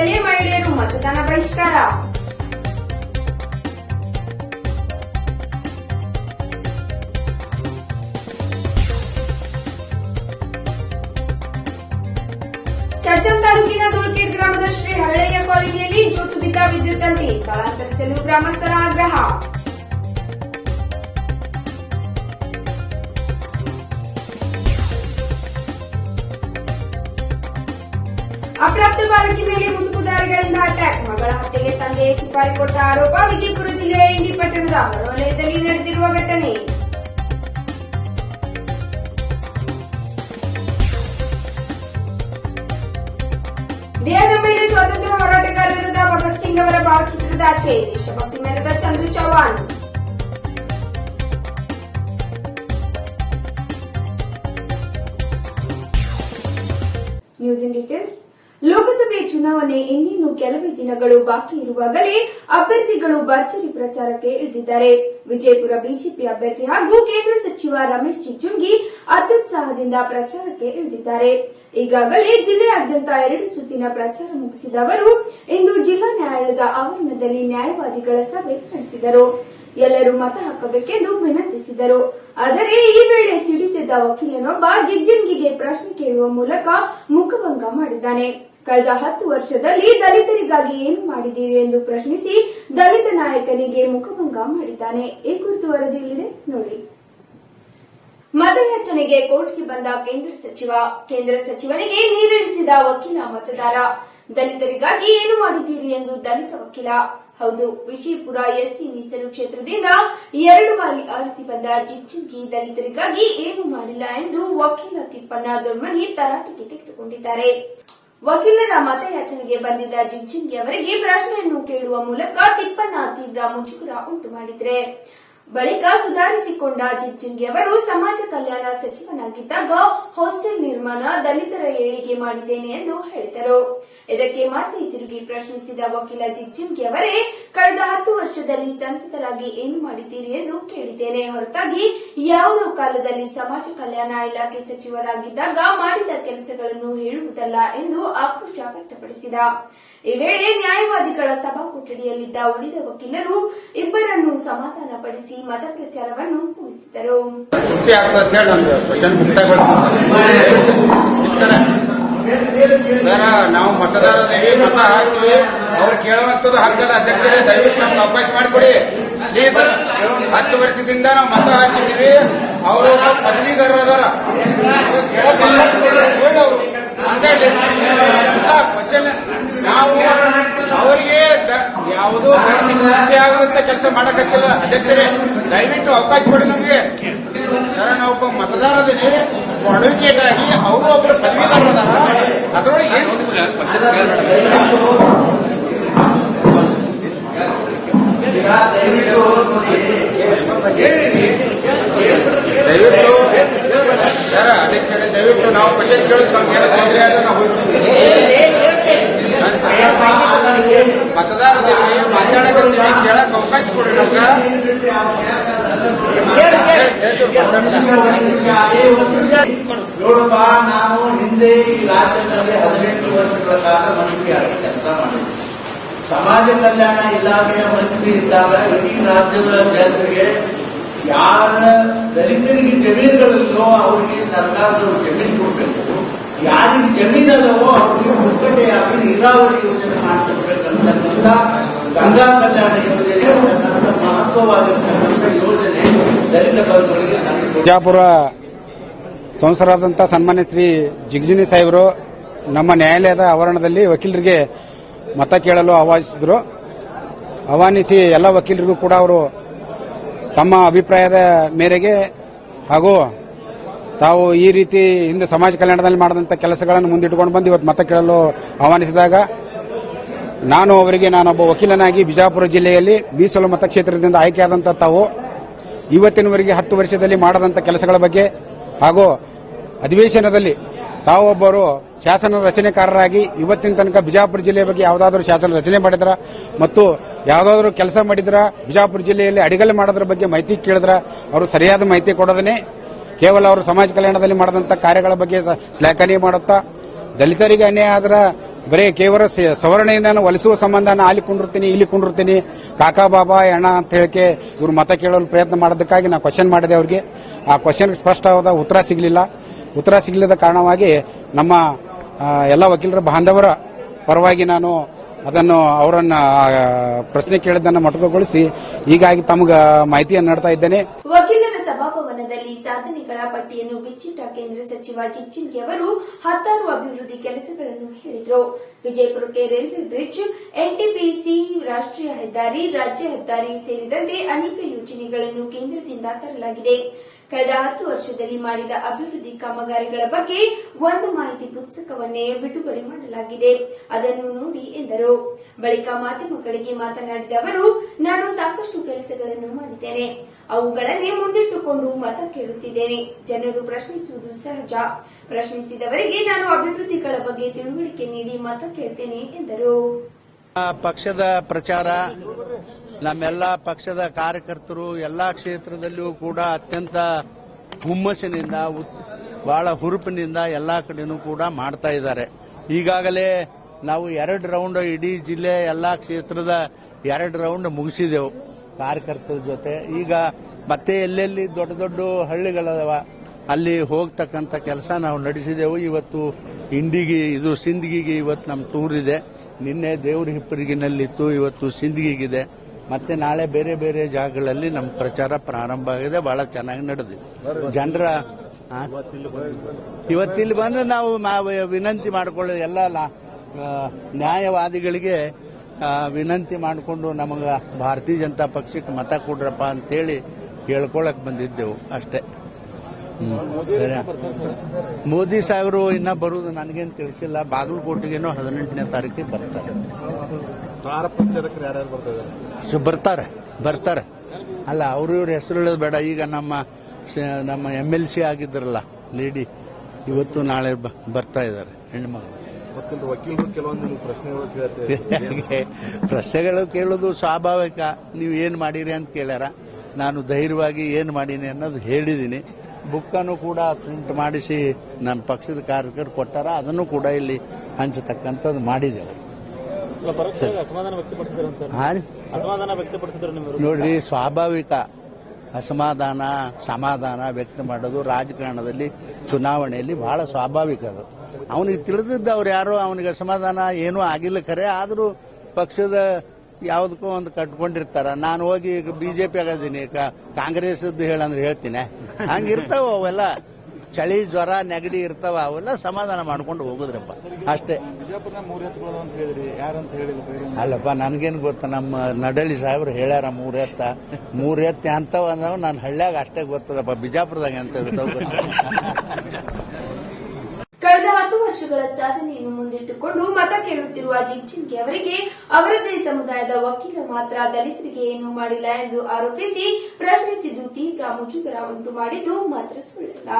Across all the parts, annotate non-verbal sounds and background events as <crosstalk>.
ಗ್ರಾಮದಲ್ಲಿ ಮಹಿಳೆಯರು ಮತದಾನ ಬಹಿಷ್ಕಾರ. ಚರ್ಚಲ್ ತಾಲೂಕಿನ ತುಳುಕೇರ್ ಗ್ರಾಮದ ಶ್ರೀ ಹಳ್ಳಯ್ಯ ಕಾಲೋನಿಯಲ್ಲಿ ಜೋತು ಬಿದ್ದ ವಿದ್ಯುತ್ ತಂತಿ ಸ್ಥಳಾಂತರಿಸಲು ಗ್ರಾಮಸ್ಥರ ಆಗ್ರಹ. ಅಪ್ರಾಪ್ತ ಬಾಲಕಿ ಮೇಲೆ ಮುಸುಕುದಾರಿಗಳಿಂದ ಅಟ್ಯಾಕ್ ಮಗಳ ಹತ್ಯೆಗೆ ತಂದೆ ಸುಪಾರಿ ಕೊಟ್ಟ ಆರೋಪ ವಿಜಯಪುರ ಜಿಲ್ಲೆಯ ಇಂಡಿ ಪಟ್ಟಣದ ಹೊರವಲಯದಲ್ಲಿ ನಡೆದಿರುವ ಘಟನೆ ದೇಹದ ಮೇಲೆ ಸ್ವಾತಂತ್ರ್ಯ ಹೋರಾಟಗಾರರಾದ ಭಗತ್ ಸಿಂಗ್ ಅವರ ಭಾವಚಿತ್ರದ ಆಚೆ ದೇಶಭಕ್ತಿ ಮೆರೆದ Chandu Chauhan news in details ಲೋಕಸಭೆ ಚುನಾವಣೆ ಇನ್ನೇನು ಕೆಲವೇ ದಿನಗಳು ಬಾಕಿ ಇರುವಾಗಲೇ ಅಭ್ಯರ್ಥಿಗಳು ಭರ್ಜರಿ ಪ್ರಚಾರಕ್ಕೆ ಇಳಿದಿದ್ದಾರೆ. ವಿಜಯಪುರ ಬಿಜೆಪಿ ಅಭ್ಯರ್ಥಿ ಹಾಗೂ ಕೇಂದ್ರ ಸಚಿವ ರಮೇಶ್ ಜಿಗಜಿಣಗಿ ಅತ್ಯುತ್ಸಾಹದಿಂದ ಪ್ರಚಾರಕ್ಕೆ ಇಳಿದಿದ್ದಾರೆ. ಈಗಾಗಲೇ ಜಿಲ್ಲೆಯಾದ್ಯಂತ ಎರಡು ಸುತ್ತಿನ ಪ್ರಚಾರ ಮುಗಿಸಿದ ಅವರು, ಇಂದು ಜಿಲ್ಲಾ ನ್ಯಾಯಾಲಯದ ಆವರಣದಲ್ಲಿ ನ್ಯಾಯವಾದಿಗಳ ಸಭೆ ನಡೆಸಿದರು. ಎಲ್ಲರೂ ಮತ ಹಾಕಬೇಕೆಂದು ವಿನಂತಿಸಿದರು. ಆದರೆ, ಈ ವೇಳೆ ಸಿಡಿತಿದ್ದ ವಕೀಲನೊಬ್ಬ ಜಿಗ್ಜಿಂಗಿಗೆ ಪ್ರಶ್ನೆ ಕೇಳುವ ಮೂಲಕ ಮುಖಭಂಗ ಮಾಡಿದ್ದಾನೆ. ಕಳೆದ ಹತ್ತು ವರ್ಷದಲ್ಲಿ ದಲಿತರಿಗಾಗಿ ಏನು ಮಾಡಿದ್ದೀರಿ ಎಂದು ಪ್ರಶ್ನಿಸಿ ದಲಿತ ನಾಯಕನಿಗೆ ಮುಖಭಂಗ ಮಾಡಿದ್ದಾನೆ. ಈ ಕುರಿತು ವರದಿಯಲ್ಲಿದೆ ನೋಡಿ. ಮತಯಾಚನೆಗೆ ಕೋರ್ಟ್ಗೆ ಬಂದ ಕೇಂದ್ರ ಸಚಿವ, ಕೇಂದ್ರ ಸಚಿವನಿಗೆ ನೀರಿಳಿಸಿದ ವಕೀಲ ಮತದಾರ. ದಲಿತರಿಗಾಗಿ ಏನು ಮಾಡಿದ್ದೀರಿ ಎಂದು ದಲಿತ ವಕೀಲ. ಹೌದು, ವಿಜಯಪುರ ಎಸ್ಸಿ ಮೀಸಲು ಕ್ಷೇತ್ರದಿಂದ ಎರಡು ಬಾರಿ ಆರಿಸಿ ಬಂದ ಜಿಜಿಗಿ ದಲಿತರಿಗಾಗಿ ಏನು ಮಾಡಿಲ್ಲ ಎಂದು ವಕೀಲ ತಿಪ್ಪಣ್ಣ ದೊರ್ಮಣಿ ತರಾಟೆಗೆ ತೆಗೆದುಕೊಂಡಿದ್ದಾರೆ. ವಕೀಲರ ಮತಯಾಚನೆಗೆ ಬಂದಿದ್ದ ಜಿಂಚಿಂಗಿ ಅವರಿಗೆ ಪ್ರಶ್ನೆಯನ್ನು ಕೇಳುವ ಮೂಲಕ ತಿಪ್ಪಣ್ಣ ತೀವ್ರ ಮುಜುಗರ ಉಂಟು ಮಾಡಿದ್ರೆ. ಬಳಿಕ ಸುಧಾರಿಸಿಕೊಂಡ ಜಿಂಚಿಂಗಿ ಅವರು ಸಮಾಜ ಕಲ್ಯಾಣ ಸಚಿವನಾಗಿದ್ದಾಗ ಹಾಸ್ಟೆಲ್ ನಿರ್ಮಾಣ ದಲಿತರ ಏಳಿಗೆ ಮಾಡಿದ್ದೇನೆ ಎಂದು ಹೇಳಿದರು. ಇದಕ್ಕೆ ಮತ್ತೆ ತಿರುಗಿ ಪ್ರಶ್ನಿಸಿದ ವಕೀಲ ಜಿಗ್ಜಿಂಗಿ ಅವರೇ ಕಳೆದ ಹತ್ತು ವರ್ಷದಲ್ಲಿ ಸಂಸದರಾಗಿ ಏನು ಮಾಡಿದ್ದೀರಿ ಎಂದು ಕೇಳಿದ್ದೇನೆ. ಹೊರತಾಗಿ ಯಾವುದೋ ಕಾಲದಲ್ಲಿ ಸಮಾಜ ಕಲ್ಯಾಣ ಇಲಾಖೆ ಸಚಿವರಾಗಿದ್ದಾಗ ಮಾಡಿದ ಕೆಲಸಗಳನ್ನು ಹೇಳುವುದಲ್ಲ ಎಂದು ಆಕ್ರೋಶ ವ್ಯಕ್ತಪಡಿಸಿದ. ಈ ವೇಳೆ ನ್ಯಾಯವಾದಿಗಳ ಸಭಾ ಕೊಠಡಿಯಲ್ಲಿದ್ದ ಉಳಿದ ವಕೀಲರು ಇಬ್ಬರನ್ನು ಸಮಾಧಾನಪಡಿಸಿ ಮತ ಪ್ರಚಾರವನ್ನು ಮುಗಿಸಿದರು ತೃಪ್ತಿ ಆಗ್ತದೆ ಅಂತ ಹೇಳಿ ನಮ್ದು ಕ್ವಶನ್ ಮುಕ್ತಾಯ ಸರ, ನಾವು ಮತದಾರದೇವಿ ಮತ ಹಾಕ್ತೀವಿ ಅವ್ರು ಕೇಳುವಂತದ್ದು ಹಕ್ಕದ ಅಧ್ಯಕ್ಷರೇ, ದಯವಿಟ್ಟು ನಮ್ಗೆ ಅವಕಾಶ ಮಾಡಿಕೊಡಿ. ಪ್ಲೀಸ್ ಹತ್ತು ವರ್ಷದಿಂದ ನಾವು ಮತ ಹಾಕಿದ್ದೀವಿ. ಅವರು ಪದವೀಧರ ಅದಾರ. ಕೇಳಕ್ ಅವಕಾಶ ಕೊಡ್ರಿ ಅಂತ ಹೇಳಿ ಅವರು ಹಂಗಾಗಿ ಕ್ವಶನ್ ನಾವು ಅವರಿಗೆ ಯಾವುದೋ ಆಗದಂತ ಕೆಲಸ ಮಾಡಕತ್ತಿಲ್ಲ. ಅಧ್ಯಕ್ಷರೇ, ದಯವಿಟ್ಟು ಅವಕಾಶ ಕೊಡಿ ನಮಗೆ. ಸರ್ ನಾವೊಬ್ಬ ಮತದಾರದಲ್ಲಿ ಅಡ್ವೊಕೇಟ್ ಅವರು ಒಬ್ಬರು ಪದವೀಧರದಾರ ಅದರೊಳಗೆ ದಯವಿಟ್ಟು, ಸರ್, ಅಧ್ಯಕ್ಷರೇ, ದಯವಿಟ್ಟು ನಾವು ಕ್ವಶನ್ ಕೇಳಿದ್ರೆ ನಮ್ಗೆ ಏನೋ ತೊಂದರೆ ಆದ್ರೆ ನಾವು ಹೋಗ್ಬಿಡ್ತೀವಿ ನಾನು ಸರ್ ಮತದಾರದಲ್ಲಿ ಮಾತಾಡೋದ್ರಲ್ಲಿ ಕೇಳಕ್ ಅವಕಾಶ ಕೊಡಿ ನಮ್ಗೆ ನೋಡಪ್ಪ ನಾನು ಹಿಂದೆ ಈ ರಾಜ್ಯದಲ್ಲಿ ಹದಿನೆಂಟು ವರ್ಷಗಳ ಕಾಲ ಮಂತ್ರಿಯಾಗಿ ಕೆಲಸ ಮಾಡಿದ್ದೆ ಸಮಾಜ ಕಲ್ಯಾಣ ಇಲಾಖೆಯ ಮಂತ್ರಿ ಇದ್ದಾಗ ಇಡೀ ರಾಜ್ಯದ ಜನರಿಗೆ ಯಾರ ದಲಿತರಿಗೆ ಜಮೀನುಗಳಿಲ್ಲೋ ಅವರಿಗೆ ಸರ್ಕಾರದವರು ಜಮೀನು ಕೊಡಬೇಕು. ಯಾರಿಗೆ ಜಮೀನಲ್ಲವೋ ಅವರಿಗೆ ಮುಕ್ಕಟೆಯಾಗಿ ನೀರಾವರಿ ಯೋಜನೆ ಮಾಡಿಕೊಡ್ಬೇಕಂತಕ್ಕಂಥ ಗಂಗಾ ಕಲ್ಯಾಣ ಯೋಜನೆ ಮಹತ್ವವಾಗಿರ್ತಕ್ಕಂಥ ಯೋಜನೆ. ಬಿಜಾಪುರ ಸಂಸದರಾದಂಥ ಸನ್ಮಾನ್ಯ ಶ್ರೀ ಜಿಗ್ಜಿನಿ ಸಾಹೇಬರು ನಮ್ಮ ನ್ಯಾಯಾಲಯದ ಆವರಣದಲ್ಲಿ ವಕೀಲರಿಗೆ ಮತ ಕೇಳಲು ಆಹ್ವಾನಿಸಿದರು. ಆಹ್ವಾನಿಸಿ ಎಲ್ಲ ವಕೀಲರಿಗೂ ಕೂಡ ಅವರು ತಮ್ಮ ಅಭಿಪ್ರಾಯದ ಮೇರೆಗೆ ಹಾಗೂ ತಾವು ಈ ರೀತಿ ಹಿಂದೆ ಸಮಾಜ ಕಲ್ಯಾಣದಲ್ಲಿ ಮಾಡಿದಂಥ ಕೆಲಸಗಳನ್ನು ಮುಂದಿಟ್ಟುಕೊಂಡು ಬಂದು ಇವತ್ತು ಮತ ಕೇಳಲು ಆಹ್ವಾನಿಸಿದಾಗ ನಾನು ಅವರಿಗೆ ನಾನೊಬ್ಬ ವಕೀಲನಾಗಿ ಬಿಜಾಪುರ ಜಿಲ್ಲೆಯಲ್ಲಿ ಮೀಸಲು ಮತಕ್ಷೇತ್ರದಿಂದ ಆಯ್ಕೆಯಾದಂಥ ತಾವು ಇವತ್ತಿನವರೆಗೆ ಹತ್ತು ವರ್ಷದಲ್ಲಿ ಮಾಡದಂಥ ಕೆಲಸಗಳ ಬಗ್ಗೆ ಹಾಗೂ ಅಧಿವೇಶನದಲ್ಲಿ ತಾವೊಬ್ಬರು ಶಾಸನ ರಚನೆಕಾರರಾಗಿ ಇವತ್ತಿನ ತನಕ ಬಿಜಾಪುರ ಜಿಲ್ಲೆಯ ಬಗ್ಗೆ ಯಾವುದಾದ್ರೂ ಶಾಸನ ರಚನೆ ಮಾಡಿದ್ರ? ಮತ್ತು ಯಾವುದಾದ್ರೂ ಕೆಲಸ ಮಾಡಿದ್ರ? ಬಿಜಾಪುರ ಜಿಲ್ಲೆಯಲ್ಲಿ ಅಡಿಗಲ್ಲಿ ಮಾಡೋದ್ರ ಬಗ್ಗೆ ಮಾಹಿತಿ ಕೇಳಿದ್ರ? ಅವರು ಸರಿಯಾದ ಮಾಹಿತಿ ಕೊಡೋದನ್ನೇ ಕೇವಲ ಅವರು ಸಮಾಜ ಕಲ್ಯಾಣದಲ್ಲಿ ಮಾಡಿದಂಥ ಕಾರ್ಯಗಳ ಬಗ್ಗೆ ಸ- ಶ್ಲಾಘನೆ ಮಾಡುತ್ತಾ? ದಲಿತರಿಗೆ ಅನ್ಯಾಯ ಆದ್ರ? ಬರೀ ಕೇವಲ ಸವರ್ಣೆಯನ್ನು ಒಲಿಸುವ ಸಂಬಂಧ ನಾನು ಅಲ್ಲಿ ಕುಂಡಿರ್ತೀನಿ, ಇಲ್ಲಿ ಕುಂಡಿರ್ತೀನಿ. ಕಾಕಾ, ಬಾಬಾ, ಅಣ್ಣ ಅಂತ ಹೇಳಿಕೆ ಇವರು ಮತ ಕೇಳಲು ಪ್ರಯತ್ನ ಮಾಡೋದಕ್ಕಾಗಿ ನಾನು ಕ್ವಶನ್ ಮಾಡಿದೆ ಅವ್ರಿಗೆ. ಆ ಕ್ವಶನ್ಗೆ ಸ್ಪಷ್ಟವಾದ ಉತ್ತರ ಸಿಗಲಿಲ್ಲ. ಉತ್ತರ ಸಿಗಲಿದ ಕಾರಣವಾಗಿ ನಮ್ಮ ಎಲ್ಲ ವಕೀಲರ ಬಾಂಧವರ ಪರವಾಗಿ ನಾನು ಅದನ್ನು ಅವರನ್ನ ಪ್ರಶ್ನೆ ಕೇಳಿದ್ದನ್ನು ಮೊಟಕಗೊಳಿಸಿ, ಹೀಗಾಗಿ ತಮಗೆ ಮಾಹಿತಿಯನ್ನು ನೀಡ್ತಾ ಇದ್ದೇನೆ. ಸಭಾಭವನದಲ್ಲಿ ಸಾಧನೆಗಳ ಪಟ್ಟಿಯನ್ನು ಬಿಚ್ಚಿಟ್ಟ ಕೇಂದ್ರ ಸಚಿವ ಜಿಗ್ಜಿನ್ಗಿ ಅವರು ಹತ್ತಾರು ಅಭಿವೃದ್ಧಿ ಕೆಲಸಗಳನ್ನು ಹೇಳಿದರು. ವಿಜಯಪುರಕ್ಕೆ ರೈಲ್ವೆ ಬ್ರಿಡ್ಜ್, ಎನ್ಟಿಪಿಸಿ ರಾಷ್ಟ್ರೀಯ ಹೆದ್ದಾರಿ, ರಾಜ್ಯ ಹೆದ್ದಾರಿ ಸೇರಿದಂತೆ ಅನೇಕ ಯೋಜನೆಗಳನ್ನು ಕೇಂದ್ರದಿಂದ ತರಲಾಗಿದೆ. ಕಳೆದ ಹತ್ತು ವರ್ಷದಲ್ಲಿ ಮಾಡಿದ ಅಭಿವೃದ್ಧಿ ಕಾಮಗಾರಿಗಳ ಬಗ್ಗೆ ಒಂದು ಮಾಹಿತಿ ಪುಸ್ತಕವನ್ನೇ ಬಿಡುಗಡೆ ಮಾಡಲಾಗಿದೆ. ಅದನ್ನು ನೋಡಿ ಎಂದರು. ಬಳಿಕ ಮಾಧ್ಯಮಗಳಿಗೆ ಮಾತನಾಡಿದ ಅವರು, ನಾನು ಸಾಕಷ್ಟು ಕೆಲಸಗಳನ್ನು ಮಾಡಿದ್ದೇನೆ. ಅವುಗಳನ್ನೇ ಮುಂದಿಟ್ಟುಕೊಂಡು ಮತ ಕೇಳುತ್ತಿದ್ದೇನೆ. ಜನರು ಪ್ರಶ್ನಿಸುವುದು ಸಹಜ. ಪ್ರಶ್ನಿಸಿದವರಿಗೆ ನಾನು ಅಭಿವೃದ್ಧಿಗಳ ಬಗ್ಗೆ ತಿಳುವಳಿಕೆ ನೀಡಿ ಮತ ಕೇಳ್ತೇನೆ ಎಂದರು. ಪಕ್ಷದ ಪ್ರಚಾರ ನಮ್ಮೆಲ್ಲ ಪಕ್ಷದ ಕಾರ್ಯಕರ್ತರು ಎಲ್ಲಾ ಕ್ಷೇತ್ರದಲ್ಲಿಯೂ ಕೂಡ ಅತ್ಯಂತ ಹುಮ್ಮಸ್ಸಿನಿಂದ ಬಹಳ ಹುರುಪಿನಿಂದ ಎಲ್ಲಾ ಕಡೆನೂ ಕೂಡ ಮಾಡ್ತಾ ಇದ್ದಾರೆ. ಈಗಾಗಲೇ ನಾವು ಎರಡು ರೌಂಡ್ ಇಡೀ ಜಿಲ್ಲೆ, ಎಲ್ಲಾ ಕ್ಷೇತ್ರದ ಎರಡು ರೌಂಡ್ ಮುಗಿಸಿದೆವು ಕಾರ್ಯಕರ್ತರ ಜೊತೆ. ಈಗ ಮತ್ತೆ ಎಲ್ಲೆಲ್ಲಿ ದೊಡ್ಡ ದೊಡ್ಡ ಹಳ್ಳಿಗಳದವ, ಅಲ್ಲಿ ಹೋಗ್ತಕ್ಕಂಥ ಕೆಲಸ ನಾವು ನಡೆಸಿದೆವು. ಇವತ್ತು ಇಂಡಿಗೆ, ಇದು ಸಿಂದಗಿಗೆ ಇವತ್ತು ನಮ್ಮ ಟೂರ್ ಇದೆ. ನಿನ್ನೆ ದೇವ್ರ ಹಿಪ್ಪರಿಗಿನಲ್ಲಿತ್ತು, ಇವತ್ತು ಸಿಂದಗಿಗಿದೆ. ಮತ್ತೆ ನಾಳೆ ಬೇರೆ ಬೇರೆ ಜಾಗಗಳಲ್ಲಿ ನಮ್ಮ ಪ್ರಚಾರ ಪ್ರಾರಂಭ ಆಗಿದೆ, ಬಹಳ ಚೆನ್ನಾಗಿ ನಡೆದಿದೆ. ಜನರ? ಇವತ್ತಿಲ್ಲಿ ಬಂದು ನಾವು ವಿನಂತಿ ಮಾಡಿಕೊಳ್ಳೋ ಎಲ್ಲ ನ್ಯಾಯವಾದಿಗಳಿಗೆ ವಿನಂತಿ ಮಾಡಿಕೊಂಡು ನಮಗೆ ಭಾರತೀಯ ಜನತಾ ಪಕ್ಷಕ್ಕೆ ಮತ ಕೊಡ್ರಪ್ಪ ಅಂತೇಳಿ ಕೇಳ್ಕೊಳಕ್ ಬಂದಿದ್ದೆವು ಅಷ್ಟೇ. ಮೋದಿ ಸಾಹೇಬರು ಇನ್ನ ಬರುವುದು ನನಗೇನು ತಿಳಿಸಿಲ್ಲ. ಬಾಗಲಕೋಟೆಗೇನೋ ಹದಿನೆಂಟನೇ ತಾರೀಕಿಗೆ ಬರ್ತಾರೆ. ಸೊ ಬರ್ತಾರೆ ಬರ್ತಾರೆ. ಅಲ್ಲ ಅವರು ಇವ್ರ ಹೆಸರು ಹೇಳೋದು ಬೇಡ. ಈಗ ನಮ್ಮ ನಮ್ಮ ಎಂ ಎಲ್ ಸಿ ಆಗಿದ್ರಲ್ಲ ಲೇಡಿ ಇವತ್ತು ನಾಳೆ ಬರ್ತಾ ಇದ್ದಾರೆ ಹೆಣ್ಮಗಳು ವಕೀಲರು ಕೆಲವೊಂದು <laughs> ಪ್ರಶ್ನೆಗಳು ಕೇಳೋದು ಸ್ವಾಭಾವಿಕ. ನೀವು ಏನು ಮಾಡಿರಿ ಅಂತ ಕೇಳ್ಯಾರ. ನಾನು ಧೈರ್ಯವಾಗಿ ಏನು ಮಾಡೀನಿ ಅನ್ನೋದು ಹೇಳಿದ್ದೀನಿ ಬುಕ್ಕನ್ನು ಕೂಡ ಪ್ರಿಂಟ್ ಮಾಡಿಸಿ ನನ್ನ ಪಕ್ಷದ ಕಾರ್ಯಕರ್ತರು ಕೊಟ್ಟಾರ. ಅದನ್ನು ಕೂಡ ಇಲ್ಲಿ ಹಂಚತಕ್ಕಂಥದ್ದು ಮಾಡಿದ್ದೇವೆ ನೋಡ್ರಿ ಸ್ವಾಭಾವಿಕ ಅಸಮಾಧಾನ ಸಮಾಧಾನ ವ್ಯಕ್ತ ಮಾಡೋದು ರಾಜಕಾರಣದಲ್ಲಿ ಚುನಾವಣೆಯಲ್ಲಿ ಬಹಳ ಸ್ವಾಭಾವಿಕ ಅದು. ಅವನಿಗೆ ತಿಳಿದಿದ್ದ ಅವ್ರು ಯಾರು ಅವನಿಗೆ ಅಸಮಾಧಾನ ಏನೂ ಆಗಿಲ್ಲ ಖರೆ ಆದರೂ ಪಕ್ಷದ ಯಾವುದಕ್ಕೂ ಒಂದು ಕಟ್ಕೊಂಡಿರ್ತಾರ. ನಾನು ಹೋಗಿ ಈಗ ಬಿಜೆಪಿ ಆಗದೀನಿ ಕಾಂಗ್ರೆಸ್ ಹೇಳಂದ್ರೆ ಹೇಳ್ತೀನಿ. ಹಂಗಿರ್ತಾವ ಅವೆಲ್ಲ? ಚಳಿ ಜ್ವರ ನೆಗಡಿ ಇರ್ತಾವ ಅವೆಲ್ಲ ಸಮಾಧಾನ ಮಾಡ್ಕೊಂಡು ಹೋಗುದ್ರಪ್ಪ. ಅಷ್ಟೇ. ಅಲ್ಲಪ್ಪ ನನ್ಗೇನು ಗೊತ್ತ ನಮ್ಮ ನಡಳಿ ಸಾಹೇಬ್ರು ಹೇಳ್ಯಾರ ಮೂರ್ ಎತ್ತ. ಮೂರ್ ಎತ್ತ ಅಂತವ ಅಂದವ ನಾನು ಹಳ್ಳ್ಯಾಗ ಅಷ್ಟೇ ಗೊತ್ತದಪ್ಪ ಬಿಜಾಪುರದಾಗ ಅಂತ. ಕಳೆದ ಹತ್ತು ವರ್ಷಗಳ ಸಾಧನೆಯನ್ನು ಮುಂದಿಟ್ಟುಕೊಂಡು ಮತ ಕೇಳುತ್ತಿರುವ ಜಿಂಜಿಂಗಿ ಅವರಿಗೆ ಅವರದೇ ಸಮುದಾಯದ ವಕೀಲ ಮಾತ್ರ ದಲಿತರಿಗೆ ಏನೂ ಮಾಡಿಲ್ಲ ಎಂದು ಆರೋಪಿಸಿ ಪ್ರಶ್ನಿಸಿದ್ದು ತೀವ್ರ ಮುಜುಗರ ಉಂಟು ಮಾಡಿದ್ದು ಮಾತ್ರ ಸುಳ್ಳಲ್ಲ.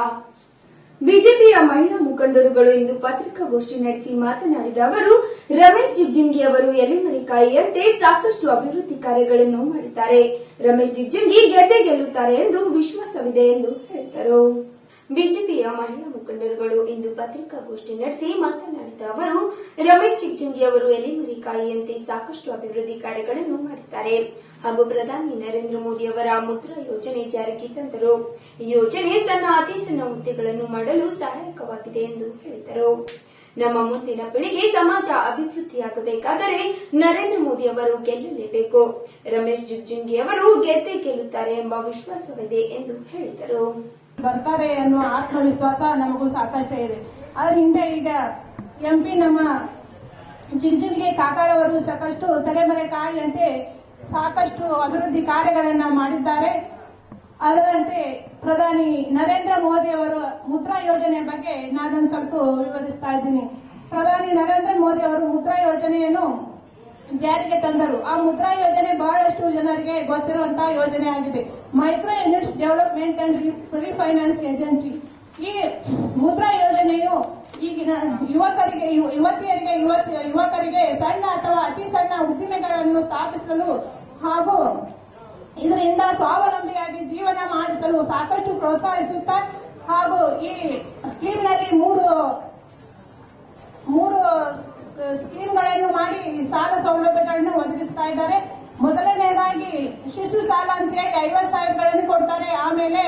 ಬಿಜೆಪಿಯ ಮಹಿಳಾ ಮುಖಂಡರುಗಳು ಇಂದು ಪತ್ರಿಕಾಗೋಷ್ಠಿ ನಡೆಸಿ ಮಾತನಾಡಿದ ಅವರು, ರಮೇಶ್ ಜಿಗ್ಜಿಂಗಿ ಅವರು ಎಲೆಮರಿಕಾಯಿಯಂತೆ ಸಾಕಷ್ಟು ಅಭಿವೃದ್ಧಿ ಕಾರ್ಯಗಳನ್ನು ಮಾಡಿದ್ದಾರೆ. ರಮೇಶ್ ಜಿಗ್ಜಿಂಗಿ ಗೆದ್ದೆ ಗೆಲ್ಲುತ್ತಾರೆ ಎಂದು ವಿಶ್ವಾಸವಿದೆ ಎಂದು ಹೇಳಿದರು. ಬಿಜೆಪಿಯ ಮಹಿಳಾ ಮುಖಂಡರುಗಳು ಇಂದು ಪತ್ರಿಕಾಗೋಷ್ಠಿ ನಡೆಸಿ ಮಾತನಾಡಿದ ಅವರು, ರಮೇಶ್ ಜಿಗ್ಜಿಂಗಿ ಅವರು ಎಲೆಮರಿಕಾಯಿಯಂತೆ ಸಾಕಷ್ಟು ಅಭಿವೃದ್ಧಿ ಕಾರ್ಯಗಳನ್ನು ಮಾಡಿದ್ದಾರೆ. ಹಾಗೂ ಪ್ರಧಾನಿ ನರೇಂದ್ರ ಮೋದಿ ಅವರ ಮುದ್ರಾ ಯೋಜನೆ ಜಾರಿಗೆ ತಂದರು. ಈ ಯೋಜನೆ ಸಣ್ಣ ಅತಿ ಸಣ್ಣ ಹುದ್ದೆಗಳನ್ನು ಮಾಡಲು ಸಹಾಯಕವಾಗಿದೆ ಎಂದು ಹೇಳಿದರು. ನಮ್ಮ ಮುಂದಿನ ಪೀಳಿಗೆ ಸಮಾಜ ಅಭಿವೃದ್ಧಿಯಾಗಬೇಕಾದರೆ ನರೇಂದ್ರ ಮೋದಿ ಅವರು ಗೆಲ್ಲಲೇಬೇಕು. ರಮೇಶ್ ಜಿಗ್ಜಿಂಗಿ ಅವರು ಗೆದ್ದೇ ಗೆಲ್ಲುತ್ತಾರೆ ಎಂಬ ವಿಶ್ವಾಸವಿದೆ ಎಂದು ಹೇಳಿದರು. ಬರ್ತಾರೆ ಅನ್ನೋ ಆತ್ಮವಿಶ್ವಾಸ ನಮಗೂ ಸಾಕಷ್ಟೇ ಇದೆ. ಅದ್ರ ಹಿಂದೆ ಈಗ ಎಂಪಿ ನಮ್ಮ ಜಿಲ್ಜಿಲ್ಗೆ ಕಾಕಾರವರು ಸಾಕಷ್ಟು ತಲೆಮರೆ ಕಾಯಿಯಂತೆ ಸಾಕಷ್ಟು ಅಭಿವೃದ್ಧಿ ಕಾರ್ಯಗಳನ್ನ ಮಾಡಿದ್ದಾರೆ. ಅದರಂತೆ ಪ್ರಧಾನಿ ನರೇಂದ್ರ ಮೋದಿ ಅವರು ಮುದ್ರಾ ಯೋಜನೆ ಬಗ್ಗೆ ನಾನೊಂದು ಸ್ವಲ್ಪ ವಿವರಿಸ್ತಾ ಇದ್ದೀನಿ. ಪ್ರಧಾನಿ ನರೇಂದ್ರ ಮೋದಿ ಅವರು ಮುದ್ರಾ ಯೋಜನೆಯನ್ನು ಜಾರಿಗೆ ತಂದರು. ಆ ಮುದ್ರಾ ಯೋಜನೆ ಬಹಳಷ್ಟು ಜನರಿಗೆ ಗೊತ್ತಿರುವಂತಹ ಯೋಜನೆ ಆಗಿದೆ. Micro units development and finance agency. ಈ ಮುದ್ರಾ ಯೋಜನೆಯು ಈಗಿನ ಯುವಕರಿಗೆ ಯುವತಿಯರಿಗೆ, ಯುವತಿ, ಯುವಕರಿಗೆ ಸಣ್ಣ ಅಥವಾ ಅತಿ ಸಣ್ಣ ಉದ್ದಿಮೆಗಳನ್ನು ಸ್ಥಾಪಿಸಲು ಹಾಗೂ ಇದರಿಂದ ಸ್ವಾವಲಂಬಿಯಾಗಿ ಜೀವನ ಮಾಡಿಸಲು ಸಾಕಷ್ಟು ಪ್ರೋತ್ಸಾಹಿಸುತ್ತಾ ಹಾಗೂ ಈ ಸ್ಕೀಮ್ನಲ್ಲಿ ಮೂರು ಮೂರು ಸ್ಕೀಮ್ಗಳನ್ನು ಮಾಡಿ ಸಾಲ ಸೌಲಭ್ಯಗಳನ್ನು ಒದಗಿಸ್ತಾ ಇದ್ದಾರೆ. ಮೊದಲನೆಯದಾಗಿ ಶಿಶು ಸಾಲ ಅಂತೇಳಿ ಐವತ್ತು ಸಾವಿರಗಳನ್ನು ಕೊಡ್ತಾರೆ. ಆಮೇಲೆ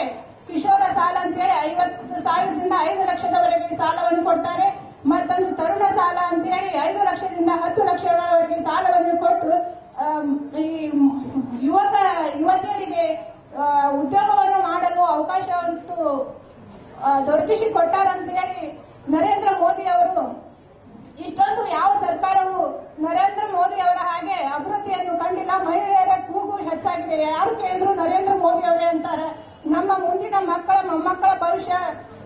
ಕಿಶೋರ ಸಾಲ ಅಂತೇಳಿ ಐವತ್ತು ಸಾವಿರದಿಂದ ಐದು ಲಕ್ಷದವರೆಗೆ ಸಾಲವನ್ನು ಕೊಡ್ತಾರೆ. ಮತ್ತೊಂದು ತರುಣ ಸಾಲ ಅಂತೇಳಿ ಐದು ಲಕ್ಷದಿಂದ ಹತ್ತು ಲಕ್ಷಗಳವರೆಗೆ ಸಾಲವನ್ನು ಕೊಟ್ಟು ಈ ಯುವಕ, ಯುವತಿಯರಿಗೆ ಉದ್ಯೋಗವನ್ನು ಮಾಡಲು ಅವಕಾಶವಂತೂ ದೊರಕಿಸಿ ಕೊಟ್ಟಾರಂತ ಹೇಳಿ ನರೇಂದ್ರ ಮೋದಿ ಅವರು ಇಷ್ಟೊಂದು ಯಾವ ಸರ್ಕಾರವು ನರೇಂದ್ರ ಮೋದಿ ಅವರ ಹಾಗೆ ಅಭಿವೃದ್ಧಿಯನ್ನು ಕಂಡಿಲ್ಲ, ಮಹಿಳೆಯರ ಕೂಗು ಹೆಚ್ಚಾಗಿದೆ. ಯಾರು ಕೇಳಿದ್ರು ನರೇಂದ್ರ ಮೋದಿ ಅವರೇ ಅಂತಾರೆ. ನಮ್ಮ ಮುಂದಿನ ಮಕ್ಕಳ, ಮೊಮ್ಮಕ್ಕಳ ಭವಿಷ್ಯ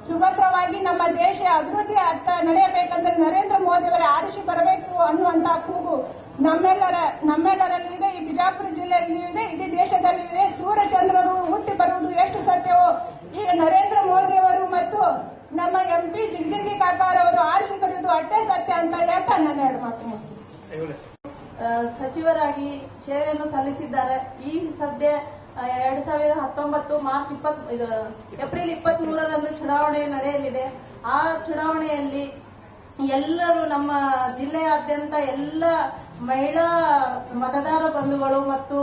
ಸುಭದ್ರವಾಗಿ ನಮ್ಮ ದೇಶ ಅಭಿವೃದ್ಧಿ ಅತ್ತ ನಡೆಯಬೇಕಂದ್ರೆ ನರೇಂದ್ರ ಮೋದಿ ಅವರ ಆರಿಸಿ ಬರಬೇಕು ಅನ್ನುವಂತಹ ಕೂಗು ನಮ್ಮೆಲ್ಲರ, ನಮ್ಮೆಲ್ಲರಲ್ಲಿ ಇದೆ. ಈ ಬಿಜಾಪುರ ಜಿಲ್ಲೆಯಲ್ಲಿ ಇದೆ, ಇಡೀ ದೇಶದಲ್ಲಿ ಇದೆ. ಸೂರ್ಯಚಂದ್ರರು ಹುಟ್ಟಿ ಬರುವುದು ಎಷ್ಟು ಸತ್ಯವೋ ಈಗ ನರೇಂದ್ರ ಮೋದಿ ಅವರು ಮತ್ತು ನಮ್ಮ ಎಂ ಪಿ ಜಿಂಜಿಂಗಿ ಕಾಕಾರ್ ಅವರು ಆರಿಸಿಕೊಂಡಿದ್ದು ಅಟ್ಟೆ ಸತ್ಯ ಅಂತ ಹೇಳ್ತಾ ನನ್ನ ಎರಡು ಮಾತು ಸಚಿವರಾಗಿ ಸೇವೆಯನ್ನು ಸಲ್ಲಿಸಿದ್ದಾರೆ. ಈ ಸದ್ಯ ಎರಡ್ ಸಾವಿರದ ಹತ್ತೊಂಬತ್ತು ಮಾರ್ಚ್ ಇಪ್ಪತ್ ಏಪ್ರಿಲ್ ಇಪ್ಪತ್ತ್ ಮೂರರಂದು ಚುನಾವಣೆ ನಡೆಯಲಿದೆ. ಆ ಚುನಾವಣೆಯಲ್ಲಿ ಎಲ್ಲರೂ ನಮ್ಮ ಜಿಲ್ಲೆಯಾದ್ಯಂತ ಎಲ್ಲ ಮಹಿಳಾ ಮತದಾರ ಬಂಧುಗಳು ಮತ್ತು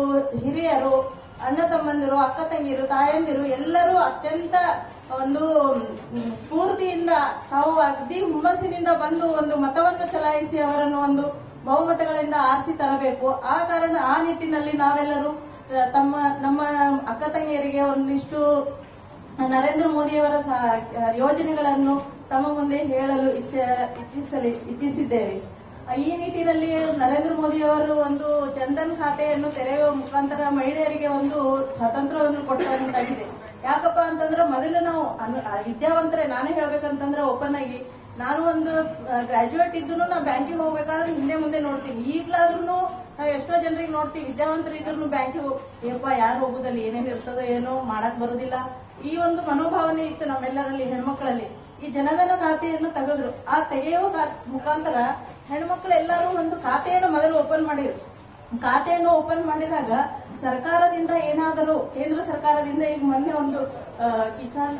ಹಿರಿಯರು ಅಣ್ಣ ತಮ್ಮಂದಿರು, ಅಕ್ಕ ತಂಗಿರು, ತಾಯಂದಿರು ಎಲ್ಲರೂ ಅತ್ಯಂತ ಒಂದು ಸ್ಫೂರ್ತಿಯಿಂದ ತಾವು ಅಗ್ದಿ ಹುಮ್ಮಸ್ಸಿನಿಂದ ಬಂದು ಒಂದು ಮತವನ್ನು ಚಲಾಯಿಸಿ ಅವರನ್ನು ಒಂದು ಬಹುಮತಗಳಿಂದ ಆರಿಸಿ ತರಬೇಕು. ಆ ಕಾರಣ, ಆ ನಿಟ್ಟಿನಲ್ಲಿ ನಾವೆಲ್ಲರೂ ತಮ್ಮ, ನಮ್ಮ ಅಕ್ಕ ತಂಗಿಯರಿಗೆ ಒಂದಿಷ್ಟು ನರೇಂದ್ರ ಮೋದಿಯವರ ಯೋಜನೆಗಳನ್ನು ತಮ್ಮ ಮುಂದೆ ಹೇಳಲು ಇಚ್ಛ- ಇಚ್ಛಿಸಲಿ, ಇಚ್ಛಿಸಿದ್ದೇವೆ. ಈ ನಿಟ್ಟಿನಲ್ಲಿ ನರೇಂದ್ರ ಮೋದಿ ಅವರು ಒಂದು ಜನ್ಧನ್ ಖಾತೆಯನ್ನು ತೆರೆಯುವ ಮುಖಾಂತರ ಮಹಿಳೆಯರಿಗೆ ಒಂದು ಸ್ವಾತಂತ್ರ್ಯವನ್ನು ಕೊಟ್ಟಂತಾಗಿದೆ ಯಾಕಪ್ಪ ಅಂತಂದ್ರೆ ಮೊದಲು ನಾವು ವಿದ್ಯಾವಂತರೇ, ನಾನೇ ಹೇಳ್ಬೇಕಂತಂದ್ರೆ ಓಪನ್ ಆಗಿ ನಾನು ಒಂದು ಗ್ರಾಜುಯೇಟ್ ಇದ್ದು ನಾ ಬ್ಯಾಂಕಿಗೆ ಹೋಗ್ಬೇಕಾದ್ರೆ ಹಿಂದೆ ಮುಂದೆ ನೋಡ್ತೀನಿ. ಈಗ್ಲಾದ್ರೂ ನಾವು ಎಷ್ಟೋ ಜನರಿಗೆ ನೋಡ್ತೀವಿ, ವಿದ್ಯಾವಂತರು ಇದ್ರು ಬ್ಯಾಂಕಿಗೆ ಏನಪ್ಪ ಯಾರು ಹೋಗುದಲ್ಲಿ, ಏನೇನು ಇರ್ತದೋ ಏನೋ ಮಾಡಕ್ ಬರುದಿಲ್ಲ. ಈ ಒಂದು ಮನೋಭಾವನೆ ಇತ್ತು ನಮ್ಮೆಲ್ಲರಲ್ಲಿ ಹೆಣ್ಮಕ್ಳಲ್ಲಿ. ಈ ಜನಧನ ಖಾತೆಯನ್ನು ತೆಗೆದ್ರು. ಆ ತೆಗೆಯುವ ಮುಖಾಂತರ ಹೆಣ್ಮಕ್ಳು ಎಲ್ಲರೂ ಒಂದು ಖಾತೆಯನ್ನು ಮೊದಲು ಓಪನ್ ಮಾಡಿದ್ರು. ಖಾತೆಯನ್ನು ಓಪನ್ ಮಾಡಿದಾಗ ಸರ್ಕಾರದಿಂದ ಏನಾದರೂ ಕೇಂದ್ರ ಸರ್ಕಾರದಿಂದ ಈಗ ಮೊನ್ನೆ ಒಂದು ಕಿಸಾನ್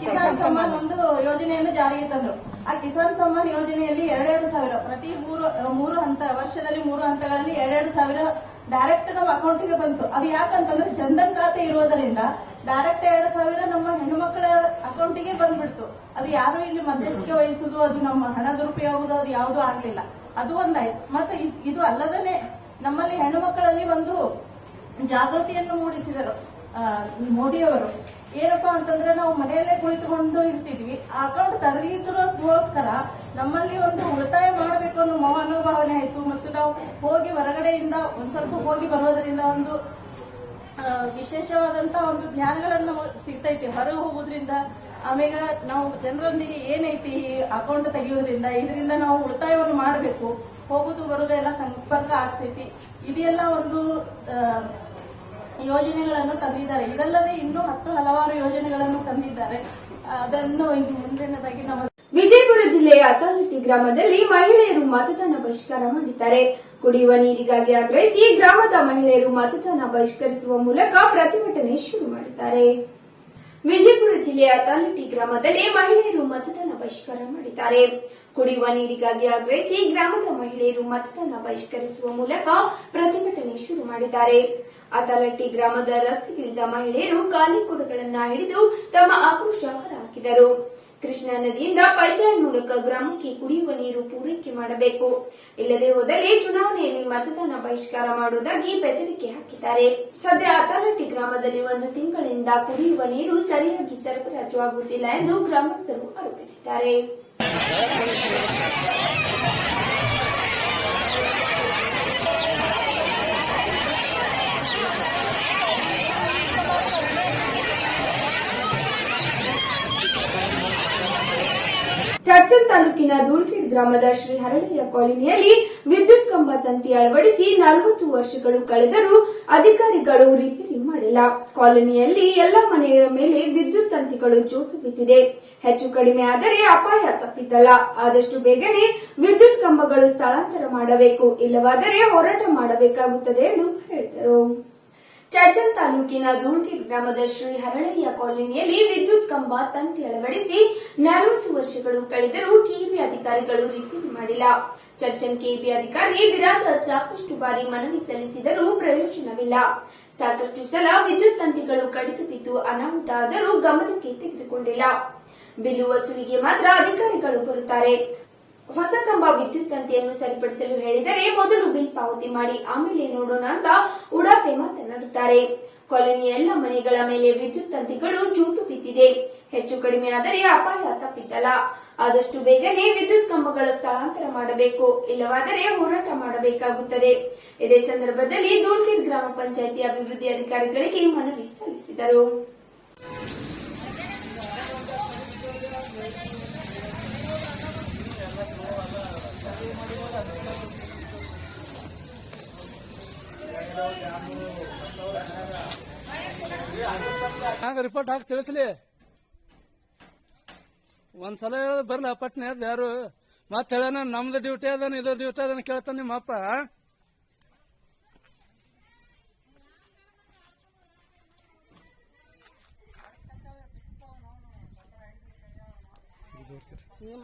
ಕಿಸಾನ್ ಸಮ್ಮಾನ್ ಒಂದು ಯೋಜನೆಯನ್ನು ಜಾರಿಗೆ ತಂದ್ರು. ಆ ಕಿಸಾನ್ ಸಮ್ಮಾನ್ ಯೋಜನೆಯಲ್ಲಿ ಎರಡೆರಡು ಸಾವಿರ ಪ್ರತಿ ಮೂರು ಮೂರು ಹಂತ ವರ್ಷದಲ್ಲಿ ಮೂರು ಹಂತಗಳಲ್ಲಿ ಎರಡೆರಡು ಸಾವಿರ ಡೈರೆಕ್ಟ್ ನಮ್ಮ ಅಕೌಂಟಿಗೆ ಬಂತು. ಅದು ಯಾಕಂತಂದ್ರೆ ಜನ್ಧನ್ ಖಾತೆ ಇರೋದರಿಂದ ಡೈರೆಕ್ಟ್ ಎರಡು ಸಾವಿರ ನಮ್ಮ ಹೆಣ್ಣುಮಕ್ಕಳ ಅಕೌಂಟಿಗೆ ಬಂದ್ಬಿಡ್ತು. ಅದು ಯಾರು ಇಲ್ಲಿ ಮಧ್ಯಸ್ಥಿಕೆ ವಹಿಸುದು, ಅದು ನಮ್ಮ ಹಣ ದುರುಪಯೋಗದ, ಅದು ಯಾವುದು ಆಗ್ಲಿಲ್ಲ. ಅದು ಒಂದಾಯ್ತು. ಮತ್ತೆ ಇದ್- ಅಲ್ಲದನೆ ನಮ್ಮಲ್ಲಿ ಹೆಣ್ಣು ಮಕ್ಕಳಲ್ಲಿ ಒಂದು ಜಾಗೃತಿಯನ್ನು ಮೂಡಿಸಿದರು ಮೋದಿ ಮೋದಿಯವರು. ಏನಪ್ಪಾ ಅಂತಂದ್ರೆ ನಾವು ಮನೆಯಲ್ಲೇ ಕುಳಿತುಕೊಂಡು ಇರ್ತಿದ್ವಿ. ಅಕೌಂಟ್ ತೆರೆದಿರೋದಕ್ಕೋಸ್ಕರ ನಮ್ಮಲ್ಲಿ ಒಂದು ಉಳಿತಾಯ ಮಾಡಬೇಕು ಅನ್ನೋ ಮನೋಭಾವನೆ ಆಯ್ತು. ಮತ್ತು ನಾವು ಹೋಗಿ ಹೊರಗಡೆಯಿಂದ, ಒಂದ್ ಸ್ವಲ್ಪ ಹೋಗಿ ಬರೋದರಿಂದ ಒಂದು ಆ, ವಿಶೇಷವಾದಂತ ಒಂದು ಜ್ಞಾನಗಳನ್ನು ಸಿಗ್ತೈತಿ. ಹೊರಗೆ ಹೋಗೋದ್ರಿಂದ ಆಮೇಗ ನಾವು ಜನರೊಂದಿಗೆ ಏನೈತಿ ಅಕೌಂಟ್ ತೆಗೆಯೋದ್ರಿಂದ ಇದರಿಂದ ನಾವು ಉಳಿತಾಯವನ್ನು ಮಾಡಬೇಕು. ಹೋಗುದು ಬರುದು ಎಲ್ಲ ಸಂಪರ್ಕ ಆಗ್ತೈತಿ. ಇದೆಲ್ಲ ಒಂದು ಯೋಜನೆಗಳನ್ನು ತಂದಿದ್ದಾರೆ. ಇದಲ್ಲದೆ ಇನ್ನೂ ಹತ್ತು ಹಲವಾರು ಯೋಜನೆಗಳನ್ನು ತಂದಿದ್ದಾರೆ. ಅದನ್ನು ಇದು ಮುಂದಿನದಾಗಿ ನಮ್ಮ ವಿಜಯಪುರ ಜಿಲ್ಲೆಯ ಅಥಾಲಿಟಿ ಗ್ರಾಮದಲ್ಲಿ ಮಹಿಳೆಯರು ಮತದಾನ ಬಹಿಷ್ಕಾರ ಮಾಡಿದ್ದಾರೆ. ಕುಡಿಯುವ ನೀರಿಗಾಗಿ ಆಗ್ರಹಿಸಿ ಗ್ರಾಮದ ಮಹಿಳೆಯರು ಮತದಾನ ಬಹಿಷ್ಕರಿಸುವ ಮೂಲಕ ಪ್ರತಿಭಟನೆ ಶುರು ಮಾಡಿದ್ದಾರೆ. ವಿಜಯಪುರ ಜಿಲ್ಲೆಯ ತಾಲೂಟಿ ಗ್ರಾಮದಲ್ಲಿ ಮಹಿಳೆಯರು ಮತದಾನ ಬಹಿಷ್ಕಾರ ಮಾಡಿದ್ದಾರೆ. ಕುಡಿಯುವ ನೀರಿಗಾಗಿ ಆಗ್ರಹಿಸಿ ಗ್ರಾಮದ ಮಹಿಳೆಯರು ಮತದಾನ ಬಹಿಷ್ಕರಿಸುವ ಮೂಲಕ ಪ್ರತಿಭಟನೆ ಶುರು ಮಾಡಿದ್ದಾರೆ. ಅತಾಲಟ್ಟಿ ಗ್ರಾಮದ ರಸ್ತೆಗಿಳಿದ ಮಹಿಳೆಯರು ಖಾಲಿ ಕೊಡಗಳನ್ನ ಹಿಡಿದು ತಮ್ಮ ಆಕ್ರೋಶ ಹೊರಹಾಕಿದರು. ಕೃಷ್ಣಾ ನದಿಯಿಂದ ಪೈಪ್ಲೈನ್ ಮೂಲಕ ಗ್ರಾಮಕ್ಕೆ ಕುಡಿಯುವ ನೀರು ಪೂರೈಕೆ ಮಾಡಬೇಕು. ಇಲ್ಲದೆ ಹೋದಲ್ಲಿ ಚುನಾವಣೆಯಲ್ಲಿ ಮತದಾನ ಬಹಿಷ್ಕಾರ ಮಾಡುವುದಾಗಿ ಬೆದರಿಕೆ ಹಾಕಿದ್ದಾರೆ. ಸದ್ಯ ಅತಾಲಟ್ಟಿ ಗ್ರಾಮದಲ್ಲಿ ಒಂದು ತಿಂಗಳಿಂದ ಕುಡಿಯುವ ನೀರು ಸರಿಯಾಗಿ ಸರಬರಾಜು ಆಗುತ್ತಿಲ್ಲ ಎಂದು ಗ್ರಾಮಸ್ಥರು ಆರೋಪಿಸಿದ್ದಾರೆ. ಚರ್ಚನ್ ತಾಲೂಕಿನ ದುಳ್ಕಿಡ್ ಗ್ರಾಮದ ಶ್ರೀ ಹರಳಯ್ಯ ಕಾಲೋನಿಯಲ್ಲಿ ವಿದ್ಯುತ್ ಕಂಬ ತಂತಿ ಅಳವಡಿಸಿ ನಲವತ್ತು ವರ್ಷಗಳು ಕಳೆದರೂ ಅಧಿಕಾರಿಗಳು ರಿಪೇರಿ ಮಾಡಿಲ್ಲ. ಕಾಲೋನಿಯಲ್ಲಿ ಎಲ್ಲ ಮನೆಯ ಮೇಲೆ ವಿದ್ಯುತ್ ತಂತಿಗಳು ಜೋತು ಬಿದ್ದಿದೆ. ಹೆಚ್ಚು ಕಡಿಮೆ ಆದರೆ ಅಪಾಯ ತಪ್ಪಿದ್ದಲ್ಲ. ಆದಷ್ಟು ಬೇಗನೆ ವಿದ್ಯುತ್ ಕಂಬಗಳು ಸ್ಥಳಾಂತರ ಮಾಡಬೇಕು. ಇಲ್ಲವಾದರೆ ಹೋರಾಟ ಮಾಡಬೇಕಾಗುತ್ತದೆ ಎಂದು ಹೇಳಿದರು. ಚರ್ಚನ್ ತಾಲೂಕಿನ ದೂಂಡಿ ಗ್ರಾಮದ ಶ್ರೀ ಹರಳಯ್ಯ ಕಾಲೋನಿಯಲ್ಲಿ ವಿದ್ಯುತ್ ಕಂಬ ತಂತಿ ಅಳವಡಿಸಿ ನಲವತ್ತು ವರ್ಷಗಳು ಕಳೆದರೂ ಕೆಬಿ ಅಧಿಕಾರಿಗಳು ರಿಪೇರಿ ಮಾಡಿಲ್ಲ. ಚರ್ಚನ್ ಕೆಬಿ ಅಧಿಕಾರಿ ವಿರಾದ ಸಾಕಷ್ಟು ಬಾರಿ ಮನವಿ ಸಲ್ಲಿಸಿದರೂ ಪ್ರಯೋಜನವಿಲ್ಲ. ಸಾಕಷ್ಟು ಸಲ ವಿದ್ಯುತ್ ತಂತಿಗಳು ಕಡಿದು ಬಿದ್ದು ಅನಾಹುತ ಆದರೂ ಗಮನಕ್ಕೆ ತೆಗೆದುಕೊಂಡಿಲ್ಲ. ಬಿಲ್ಲು ವಸೂಲಿಗೆ ಮಾತ್ರ ಅಧಿಕಾರಿಗಳು ಬರುತ್ತಾರೆ. ಹೊಸ ಕಂಬ ವಿದ್ಯುತ್ ತಂತಿಯನ್ನು ಸರಿಪಡಿಸಲು ಹೇಳಿದರೆ ಮೊದಲು ಬಿಲ್ ಪಾವತಿ ಮಾಡಿ, ಆಮೇಲೆ ನೋಡೋಣ ಅಂತ ಉಡಾಫೆ ಮಾತನಾಡುತ್ತಾರೆ. ಕಾಲೋನಿಯ ಎಲ್ಲ ಮನೆಗಳ ಮೇಲೆ ವಿದ್ಯುತ್ ತಂತಿಗಳು ಜೂತು ಬಿದ್ದಿದೆ. ಹೆಚ್ಚು ಕಡಿಮೆ ಆದರೆ ಅಪಾಯ ತಪ್ಪಿದ್ದಲ್ಲ ಆದಷ್ಟು ಬೇಗನೆ ವಿದ್ಯುತ್ ಕಂಬಗಳ ಸ್ಥಳಾಂತರ ಮಾಡಬೇಕು. ಇಲ್ಲವಾದರೆ ಹೋರಾಟ ಮಾಡಬೇಕಾಗುತ್ತದೆ. ಇದೇ ಸಂದರ್ಭದಲ್ಲಿ ಧೂಳ್ಕಿಡ್ ಗ್ರಾಮ ಪಂಚಾಯಿತಿ ಅಭಿವೃದ್ಧಿ ಅಧಿಕಾರಿಗಳಿಗೆ ಮನವಿ ಸಲ್ಲಿಸಿದರು. ಹಂಗ ರಿಪೋರ್ಟ್ ಹಾಕಿ ತಿಳಿಸ್ಲಿ. ಒಂದ್ಸಲ ಹೇಳೋದು ಬರ್ಲ ಪಟ್ನೆ ಯಾರು? ಮತ್ತೆ ಹೇಳೋಣ ನಮ್ದು ಡ್ಯೂಟಿ ಅದನ್ನ ಇದ್ರ ಡ್ಯೂಟಿ ಅದನ್ನ ಕೇಳ್ತಾನ ನಿಮ್ಮ ಅಪ್ಪ.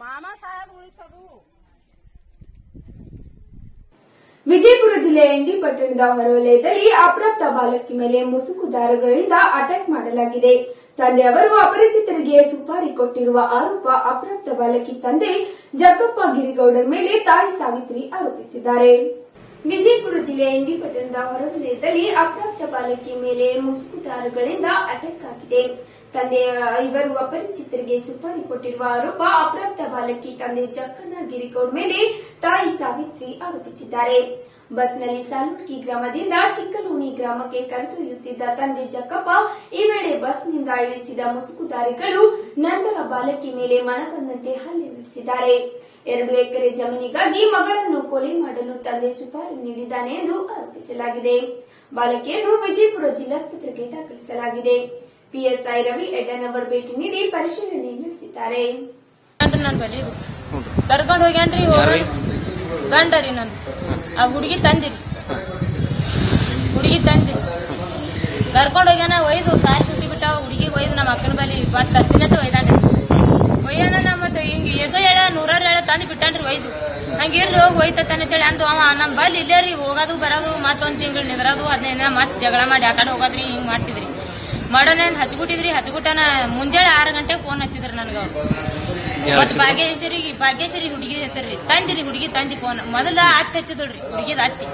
ಮಾಮ ಸಾಯದ್ ಉಳಿತದು. ವಿಜಯಪುರ ಜಿಲ್ಲೆಯ ಎಂಡಿ ಪಟ್ಟಣದ ಹೊರವಲಯದಲ್ಲಿ ಅಪ್ರಾಪ್ತ ಬಾಲಕಿ ಮೇಲೆ ಮುಸುಕುದಾರಗಳಿಂದ ಅಟ್ಯಾಕ್ ಮಾಡಲಾಗಿದೆ. ತಂದೆ ಅವರು ಅಪರಿಚಿತರಿಗೆ ಸುಪಾರಿ ಕೊಟ್ಟಿರುವ ಆರೋಪ ಅಪ್ರಾಪ್ತ ಬಾಲಕಿ ತಂದೆ ಜಗಪ್ಪ ಗಿರಿಗೌಡರ ಮೇಲೆ ತಾಯಿ ಸಾವಿತ್ರಿ ಆರೋಪಿಸಿದ್ದಾರೆ. ವಿಜಯಪುರ ಜಿಲ್ಲೆಯ ಎಂಡಿ ಪಟ್ಟಣದ ಹೊರವಲಯದಲ್ಲಿ ಅಪ್ರಾಪ್ತ ಬಾಲಕಿ ಮೇಲೆ ಮುಸುಕುದಾರಗಳಿಂದ ಅಟ್ಯಾಕ್ ಆಗಿದೆ. ತಂದೆ ಇವರು ಅಪರಿಚಿತರಿಗೆ ಸುಪಾರಿ ಕೊಟ್ಟಿರುವ ಆರೋಪ ಅಪ್ರಾಪ್ತ ಬಾಲಕಿ ತಂದೆ ಜಕ್ಕನ ಗಿರಿಗೌಡ್ ಮೇಲೆ ತಾಯಿ ಸಾವಿತ್ರಿ ಆರೋಪಿಸಿದ್ದಾರೆ. ಬಸ್ನಲ್ಲಿ ಸಾಲುಟ್ಕಿ ಗ್ರಾಮದಿಂದ ಚಿಕ್ಕಲೋಣಿ ಗ್ರಾಮಕ್ಕೆ ಕರೆದೊಯ್ಯುತ್ತಿದ್ದ ತಂದೆ ಜಕ್ಕಪ್ಪ ಈ ವೇಳೆ ಬಸ್ನಿಂದ ಇಳಿಸಿದ ಮುಸುಕುದಾರಿಗಳು ನಂತರ ಬಾಲಕಿ ಮೇಲೆ ಮನಬಂದಂತೆ ಹಲ್ಲೆ ನಡೆಸಿದ್ದಾರೆ. ಎರಡು ಎಕರೆ ಜಮೀನಿಗಾಗಿ ಮಗಳನ್ನು ಕೊಲೆ ಮಾಡಲು ತಂದೆ ಸುಪಾರಿ ನೀಡಿದ್ದಾನೆ ಎಂದು ಆರೋಪಿಸಲಾಗಿದೆ. ಬಾಲಕಿಯನ್ನು ವಿಜಯಪುರ ಜಿಲ್ಲಾಸ್ಪತ್ರೆಗೆ ದಾಖಲಿಸಲಾಗಿದೆ. ಪಿಎಸ್ಐ ರವಿ ಎಡ್ಡನವರ್ ಭೇಟಿ ನೀಡಿ ಪರಿಶೀಲನೆ ನಡೆಸಿದ್ದಾರೆ. ಕರ್ಕೊಂಡು ನನ್ ಬಲಿ ಕರ್ಕೊಂಡ್ ಹೋಗ್ಯಾನ್ರಿ ಹೋಗ್ಯಾನ ನಾನು. ಆ ಹುಡುಗಿ ತಂದಿರಿ. ಹುಡುಗಿ ತಂದಿರಿ. ಕರ್ಕೊಂಡು ಹೋಗ್ಯಾನ ಒಯ್ದು. ಸಾರಿ ಸುಟ್ಟಿ ಬಿಟ್ಟ ಹುಡುಗಿ ಒಯ್ದು ನಮ್ಮ ಅಕ್ಕನ ಬಲಿ ಬಂದು ಹತ್ತಿನಂತ ಒಯ್ದಾನ್ರಿ. ಒಯ್ಯಾನ ನಮ್ಮ ಮತ್ತೆ ಹಿಂಗೆ ಎಸೋ ಹೇಳ ನೂರಾರು ಹೇಳ ತಂದು ಬಿಟ್ಟಾನ್ರಿ ಒಯ್ದು. ಹಂಗಿರ್ಲಿ ಹೋಗಿ ಒಯ್ತಾನೆ ಅಂತೇಳಿ ಅಂದು ಅವ ನಮ್ಮ ಬಲ್ಲಿ ಇಲ್ಲೇ ರೀ ಹೋಗೋದು ಬರೋದು ಮತ್ತೊಂದು ತಿಂಗಳು ನಿದ್ರೋದು ಅದನ್ನ ಮತ್ತೆ ಮತ್ ಜಗಳ ಮಾಡಿ ಆ ಕಡೆ ಹೋಗೋದ್ರಿ ಹಿಂಗ್ ಮಾಡ್ತಿದ್ರಿ. ಮಾಡೋಣ ಹಚ್ಬಿಟ್ಟಿದ್ರಿ ಹಚ್ಬಿಟ್ಟಾನ ಮುಂಜಾನೆ ಆರು ಗಂಟೆಗೆ ಫೋನ್ ಹಚ್ಚಿದ್ರಿ ನನಗ ಮತ್ ಭಾಗ್ಯೇಶ್ವರಿ ಭಾಗ್ಯೇಶ್ವರಿ ಹುಡುಗಿ ಹೆಸರ್ರಿ ತಂದಿರಿ ಹುಡುಗಿ ತಂದಿ ಫೋನ್ ಮೊದಲ ಅತ್ತಿ ಹಚ್ಚಿದ್ರಿ ಹುಡುಗಿದ ಅತ್ತಿ.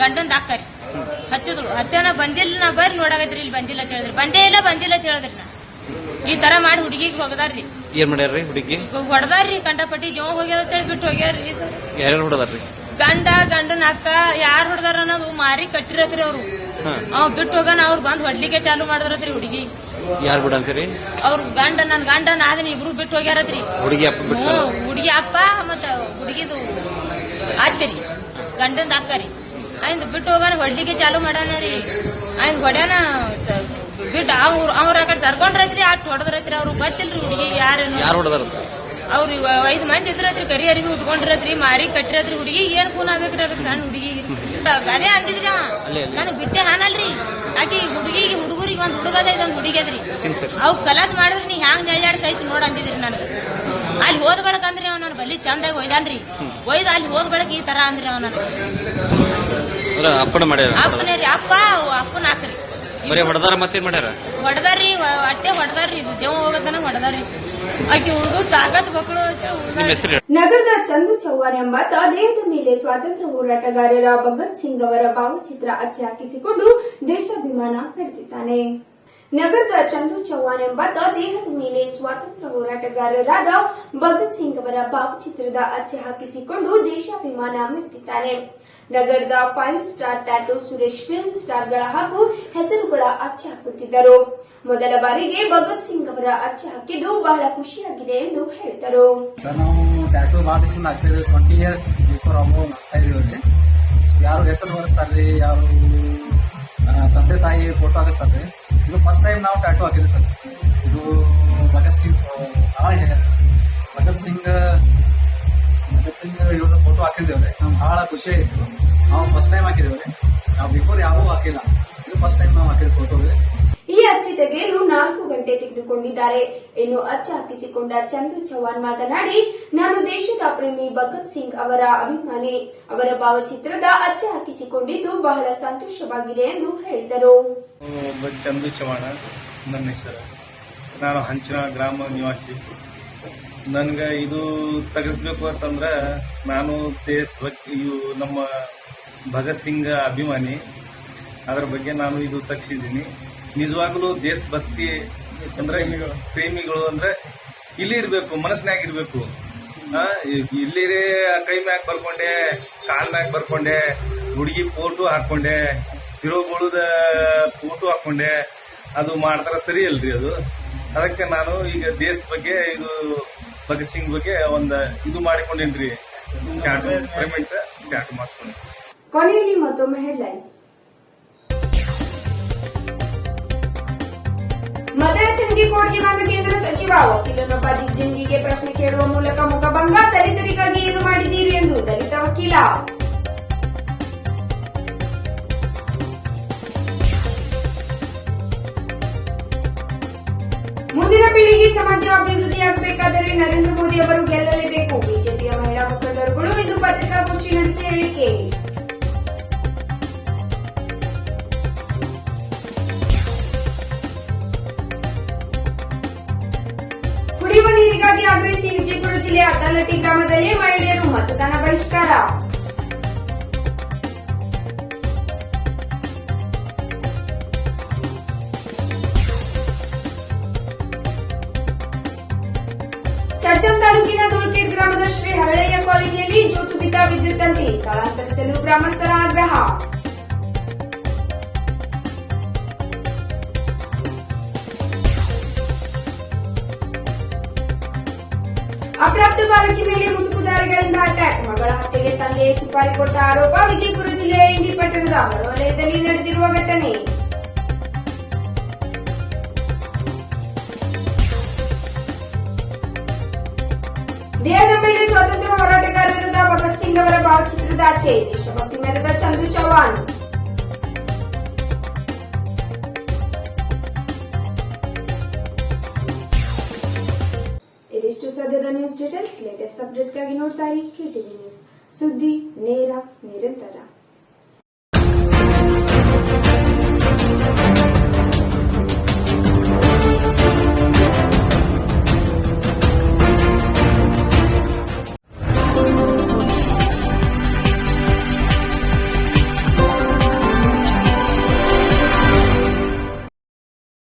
ಗಂಡಂದ ಅಕ್ಕರಿ ಹಚ್ಚಿದ್ಳು. ಹಚ್ಚನ ಬಂದಿಲ್ಲ ನಾ ಬರ್ರಿ ನೋಡಾಕತ್ರಿ ಇಲ್ಲಿ ಬಂದಿಲ್ಲ ಅಂತ ಹೇಳಿದ್ರಿ. ಬಂದೇ ಇಲ್ಲ ಬಂದಿಲ್ಲ ಅಂತ ಹೇಳಿದ್ರಿ ನಾ. ಈ ತರ ಮಾಡಿ ಹುಡುಗಿಗೆ ಹೋಗದಾರ್ರಿ ಏನ್ ಮಾಡ್ಯಾರ್ರಿ ಹುಡುಗಿ? ಹೊಡೆದಾರ್ರಿ ಕಂಡಪಟ್ಟಿ ಜೋ ಹೋಗ್ಯದ ಅಂತ ಹೇಳಿ ಬಿಟ್ಟು ಹೋಗ್ಯಾರ್ರಿ ಯಾರ್ಯಾರು ಹೊಡದಾರ್ರಿ ಗಂಡ ಗಂಡನ ಅಕ್ಕ ಯಾರು ಹೊಡೆದಾರ ಅನ್ನೋದು ಮಾರಿ ಕಟ್ಟಿರತ್ರಿ ಅವ್ರು. ಅವ್ ಬಿಟ್ಟು ಹೋಗನ ಅವ್ರು ಬಂದ್ ಹೊಡ್ಲಿಕ್ಕೆ ಚಾಲು ಮಾಡಿದ್ರತ್ರಿ ಹುಡುಗಿ. ಯಾರು ಬಿಡ ಅಂತೀರಿ? ಅವ್ರ ಗಂಡ ನನ್ ಗಂಡ ನಾದಿನ ಇಬ್ರು ಬಿಟ್ಟು ಹೋಗ್ಯಾರತ್ರಿ. ಹುಡುಗಿ ಅಪ್ಪ ಬಿಟ್ಟು ಹ್ಞೂ ಹುಡುಗಿ ಅಪ್ಪ ಮತ್ತ ಹುಡುಗಿದು ಅತ್ತಿರಿ ಅಕ್ಕ ಅಕ್ಕರಿ. ಆಯ್ತು ಬಿಟ್ಟು ಹೋಗಾನ ಹೊಡ್ಲಿಕ್ಕೆ ಚಾಲು ಮಾಡ್ಯಾನ ರೀ. ಆಯ್ತು ಹೊಡ್ಯಾನ ಬಿಟ್ಟು ಅವ್ರ ಅವ್ರ ಆ ಕಡೆ ತರ್ಕೊಂಡ್ರೈತ್ರಿ ಅಟ್ ಹೊಡೆದ್ರೈತ್ರಿ ಅವ್ರು. ಗೊತ್ತಿಲ್ರಿ ಹುಡುಗಿ ಯಾರೇನು ಯಾರು ಹೊಡದಾರ ಅವ್ರು ಐದ್ ಮಂದಿ ಇದ್ರತ್ರಿ ಕರಿ ಅರಿವಿ ಉಟ್ಕೊಂಡಿರತ್ರಿ ಮಾರಿ ಕಟ್ಟಿರತ್ರಿ ಹುಡುಗಿ ಏನ್ ಕೂನ್ ಆಗ್ಬೇಕ್ರಿ ಅದಕ್ಕೆ ಸಣ್ಣ ಹುಡುಗಿ. ಅದೇ ಅಂದಿದ್ರಿ ನಾನು. ಬಿಟ್ಟೆ ಹಾನಲ್ರಿ. ಆಕಿ ಹುಡುಗಿಗೆ ಹುಡುಗರಿಗೆ ಒಂದ್ ಹುಡುಗದ ಇದೊಂದ್ ಹುಡುಗಿದ್ರಿ? ಅವ್ ಕಲಾಸ್ ಮಾಡಿದ್ರಿ ನೀ ಹ್ಯಾಂಗ್ ನೆಳ್ಳಾಡ್ ಸೈತ್ ನೋಡ್ ಅಂದಿದ್ರಿ ನನಗೆ. ಅಲ್ಲಿ ಹೋದ ಬಳಕ ಅಂದ್ರಿ ಅವ್ನ ಬಲಿ ಚಂದಾಗಿ ಒಯ್ದಾನ್ರಿ. ಒಯ್ದು ಅಲ್ಲಿ ಹೋದ ಬಳಕ ಈ ತರ ಅಂದ್ರಿ ಅವನ ಅಪ್ಪನ ಮಾಡ್ಯಾರ? ಅಪ್ಪನೇ ರೀ ಅಪ್ಪ ಅಪ್ಪನ ಹಾಕ್ರಿ. ಬರೀ ಹೊಡೆದಾರ ಮತ್ತೇನ್ ಮಾಡ್ಯಾರ? ಹೊಡೆದಾರ್ರಿ ಅಟ್ಟೆ ಹೊಡೆದಾರ್ರಿ ಇದು. ಜೀವ ಹೋಗತನ ಹೊಡೆದಾರ್ರಿ. ಆಕಿ ಹುಡುಗ ತಾಕತ್ ಮಕ್ಕಳು ನಿಮ್ ಹೆಸರು ನಗರದ ಚಂದು ಚೌಹಾಣ್ ಎಂಬಾತ ದೇಹದ ಮೇಲೆ ಸ್ವಾತಂತ್ರ್ಯ ಹೋರಾಟಗಾರರ ಭಗತ್ ಸಿಂಗ್ ಅವರ ಭಾವಚಿತ್ರ ಅಚ್ಚೆ ಹಾಕಿಸಿಕೊಂಡು ದೇಶಾಭಿಮಾನ ಮೆರೆದಿದ್ದಾನೆ ನಗರದ ಚಂದು ಚೌಹಾಣ್ ಎಂಬಾತ ದೇಹದ ಮೇಲೆ ಸ್ವಾತಂತ್ರ್ಯ ಹೋರಾಟಗಾರರಾದ ಭಗತ್ ಸಿಂಗ್ ಅವರ ಭಾವಚಿತ್ರದ ಅಚ್ಚೆ ಹಾಕಿಸಿಕೊಂಡು ದೇಶಾಭಿಮಾನ ಮೆರೆದಿದ್ದಾನೆ ನಗರದ five star tattoo Suresh film ಸ್ಟಾರ್ಗಳ ಹಾಗೂ ಹೆಸರುಗಳ ಅಚ್ಚೆ ಹಾಕುತ್ತಿದ್ದರು. ಮೊದಲ ಬಾರಿಗೆ ಭಗತ್ ಸಿಂಗ್ ಅವರ ಅಚ್ಚೆ ಹಾಕಿದ್ದು ಬಹಳ ಖುಷಿಯಾಗಿದೆ ಎಂದು ಹೇಳಿದರು. ಯಾರು ಹೆಸರು ಹೊರಿಸ್ತಾರ್ರಿ ಯಾರು ತಂದೆ ತಾಯಿ ಫೋಟೋ ಹಾಕಿಸ್ತಾರೆ ಇದು ಫಸ್ಟ್ ಟೈಮ್ ನಾವು ಟ್ಯಾಟೂ ಹಾಕಿದ್ವಿ ಸರ್. ಇದು ಭಗತ್ ಸಿಂಗ್ ಭಗತ್ ಸಿಂಗ್ ಸಿಂಗ್ ಇವ್ರದ್ದು ಫೋಟೋ ಹಾಕಿದ್ದೇವ್ರೆ ನಮ್ಗೆ ಬಹಳ ಖುಷಿ ಆಯಿತು. ನಾವು ಫಸ್ಟ್ ಟೈಮ್ ಹಾಕಿದ್ದೇವ್ರೆ ನಾವು ಬಿಫೋರ್ ಯಾವೂ ಹಾಕಿಲ್ಲ. ಇದು ಫಸ್ಟ್ ಟೈಮ್ ನಾವು ಹಾಕಿದ ಫೋಟೋ ಈ ಅಚ್ಚಿ ತೆಗೆಯಲು ನಾಲ್ಕು ಗಂಟೆ ತೆಗೆದುಕೊಂಡಿದ್ದಾರೆ. ಇನ್ನು ಅಚ್ಚ ಹಾಕಿಸಿಕೊಂಡ ಚಂದು ಚೌಹಾಣ್ ಮಾತನಾಡಿ ನಾನು ದೇಶದ ಪ್ರೇಮಿ ಭಗತ್ ಸಿಂಗ್ ಅವರ ಅಭಿಮಾನಿ. ಅವರ ಭಾವಚಿತ್ರದ ಅಚ್ಚ ಹಾಕಿಸಿಕೊಂಡಿದ್ದು ಬಹಳ ಸಂತೋಷವಾಗಿದೆ ಎಂದು ಹೇಳಿದರು. ಚಂದು ಚೌಹಾಣ ನನ್ನ ಹೆಸರು. ನಾನು ಹಂಚಿನ ಗ್ರಾಮ ನಿವಾಸಿ. ನನ್ಗೆ ಇದು ತೆಗೆಸ್ಬೇಕು ಅಂತಂದ್ರೆ ನಾನು ದೇಶ ಭಕ್ತಿ ಇವು ನಮ್ಮ ಭಗತ್ ಸಿಂಗ್ ಅಭಿಮಾನಿ. ಅದರ ಬಗ್ಗೆ ನಾನು ಇದು ತಗ್ಸಿದ್ದೀನಿ. ನಿಜವಾಗ್ಲೂ ದೇಶಭಕ್ತಿ ಅಂದ್ರೆ ಪ್ರೇಮಿಗಳು ಅಂದ್ರೆ ಇಲ್ಲಿ ಇರ್ಬೇಕು ಮನಸ್ಸಿನಾಗ ಇರಬೇಕು. ಇಲ್ಲಿರೇ ಕೈ ಮ್ಯಾಗ ಬರ್ಕೊಂಡೆ, ಕಾಲ್ ಮ್ಯಾಗ ಬರ್ಕೊಂಡೆ, ಹುಡುಗಿ ಫೋಟೋ ಹಾಕೊಂಡೆ, ಹೀರೋಗಳದ ಫೋಟೋ ಹಾಕೊಂಡೆ, ಅದು ಮಾಡ್ತಾರ ಸರಿ ಅಲ್ರಿ ಅದು. ಅದಕ್ಕೆ ನಾನು ಈಗ ದೇಶ ಬಗ್ಗೆ ಇದು ಭಗತ್ ಸಿಂಗ್ ಬಗ್ಗೆ ಒಂದ್ ಇದು ಮಾಡಿಕೊಂಡೇನ್ರಿ? Payment that ಮಾಡಿಸ್ಕೊಂಡೆ. ಕೊನೆಯಲ್ಲಿ ಮತ್ತೊಮ್ಮೆ ಹೆಡ್ಲೈನ್ಸ್ ಮತಯಾಚನೆಗೆ ಕೋರ್ಟ್ಗೆ ಬಂದ ಕೇಂದ್ರ ಸಚಿವ, ವಕೀಲನೊಬ್ಬ ಜಿಗ್ಜಿಂಗಿಗೆ ಪ್ರಶ್ನೆ ಕೇಳುವ ಮೂಲಕ ಮುಖಭಂಗ, ದಲಿತರಿಗಾಗಿ ಏನು ಮಾಡಿದ್ದೀರಿ ಎಂದು ದಲಿತ ವಕೀಲ? ಸಮಾಜ ಅಭಿವೃದ್ಧಿಯಾಗಬೇಕಾದರೆ ನರೇಂದ್ರ ಮೋದಿ ಅವರು ಗೆಲ್ಲಲೇಬೇಕು. ಬಿಜೆಪಿಯ ಮಹಿಳಾ ಮುಖಂಡರುಗಳು ಇಂದು ಪತ್ರಿಕಾಗೋಷ್ಠಿ ನಡೆಸಿ ಹೇಳಿಕೆ. ಕುಡಿಯುವ ನೀರಿಗಾಗಿ ಆಗ್ರಹಿಸಿ ವಿಜಯಪುರ ಜಿಲ್ಲೆಯ ಅದ್ದಲಟ್ಟಿ ಗ್ರಾಮದಲ್ಲಿ ಮಹಿಳೆಯರು ಮತದಾನ ಬಹಿಷ್ಕಾರ. ಚರ್ಚನ್ ತಾಲೂಕಿನ ದುಳ್ಕೇಡ್ ಗ್ರಾಮದ ಶ್ರೀ ಹರಳಯ್ಯ ಕಾಲೋನಿಯಲ್ಲಿ ಜೋತು ಬಿದ್ದ ವಿದ್ಯುತ್ ತಂತಿ ಸ್ಥಳಾಂತರಿಸಲು ಗ್ರಾಮಸ್ಥರ ಆಗ್ರಹ. ಅಪ್ರಾಪ್ತ ಬಾಲಕಿ ಮೇಲೆ ಮುಸುಕುದಾರಿಗಳಿಂದ ಅಟ್ಯಾಕ್. ಮಗಳ ಹತ್ಯೆಗೆ ತಂದೆ ಸುಪಾರಿ ಕೊಟ್ಟ ಆರೋಪ. ವಿಜಯಪುರ ಜಿಲ್ಲೆಯ ಇಂಡಿ ಪಟ್ಟಣದ ಹೊರವಲಯದಲ್ಲಿ ನಡೆದಿರುವ ಘಟನೆ. ಭಗತ್ ಸಿಂಗ್ ಅವರ ಭಾವಚಿತ್ರದ ಆಚೆ ದೇಶಭಕ್ತಿ ಮೆರೆದ ಚಂದು ಚೌಹಾಣ್ ಇದಿಷ್ಟು ಸದ್ಯದ ನ್ಯೂಸ್ ಡೀಟೇಲ್ಸ್ ಲೇಟೆಸ್ಟ್ ಅಪ್ಡೇಟ್ಸ್ಗಾಗಿ ನೋಡ್ತಾ ಇರಿ ಕೆಟಿವಿ ನ್ಯೂಸ್ ಸುದ್ದಿ ನೇರ ನಿರಂತರ